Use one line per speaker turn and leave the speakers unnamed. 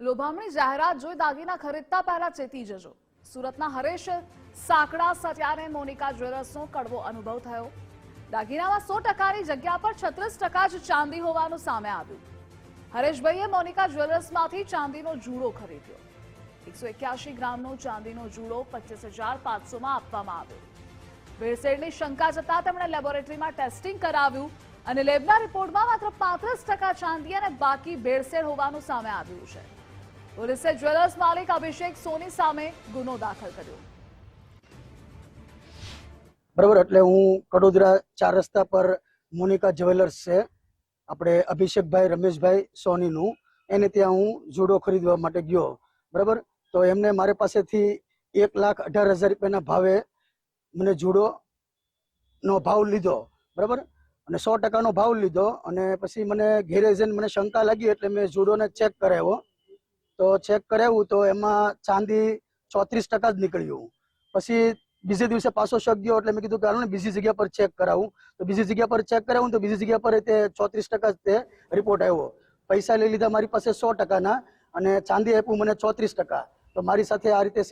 લોભામણી જાહેરાત જોઈ દાગીના ખરીદતા પહેલા ચેતી જજો. સુરતના હરેશ સાંકડા સટિયાને મોનિકા જ્વેલર્સનો કડવો અનુભવ થયો. દાગીનામાં સો ટકાની જગ્યા પર છત્રીસ ટકા જ ચાંદી હોવાનું સામે આવ્યું. હરેશભાઈએ મોનિકા જ્વેલર્સમાંથી ચાંદીનો જુડો ખરીદ્યો. એકસો એક્યાસી ગ્રામનો ચાંદીનો જુડો પચીસ હજાર પાંચસોમાં આપવામાં આવ્યો. ભેળસેળની શંકા જતા તેમણે લેબોરેટરીમાં ટેસ્ટિંગ કરાવ્યું અને લેબના રિપોર્ટમાં માત્ર પાંત્રીસ ટકા ચાંદી અને બાકી ભેળસેળ હોવાનું સામે આવ્યું છે. પોલીસે જ્વેલર્સ માલિક અભિષેક સોની સામે ગુનો દાખલ કર્યો.
બરાબર, એટલે હું કડોદરા ચાર રસ્તા પર મોનિકા જ્વેલર્સ છે. આપણે અભિષેકભાઈ, રમેશભાઈ સોનીનું. એને ત્યાં હું જુડો ખરીદવા માટે ગયો. બરાબર? તો એમને મારી પાસેથી એક લાખ અઢાર હજાર રૂપિયાના ભાવે મને જુડો નો ભાવ લીધો. બરાબર? અને સો ટકાનો ભાવ લીધો અને પછી મને ઘેરે જઈને મને શંકા લાગી એટલે મેં જુડોને ચેક કરાવ્યો. તો ચેક કરાવ્યું તો એમાં ચાંદી ચોત્રીસ ટકા જ નીકળ્યું. પછી બીજે દિવસે પાછો શક ગયો એટલે મેં કીધું કે ને બીજી જગ્યા પર ચેક કરાવું. તો બીજી જગ્યા પર ચેક કરાવું તો બીજી જગ્યા પર તે ચોત્રીસ ટકા તે રિપોર્ટ આવ્યો. પૈસા લઈ લીધા મારી પાસે સો ટકાના અને ચાંદી આપ્યું મને ચોત્રીસ ટકા. તો મારી સાથે આ રીતે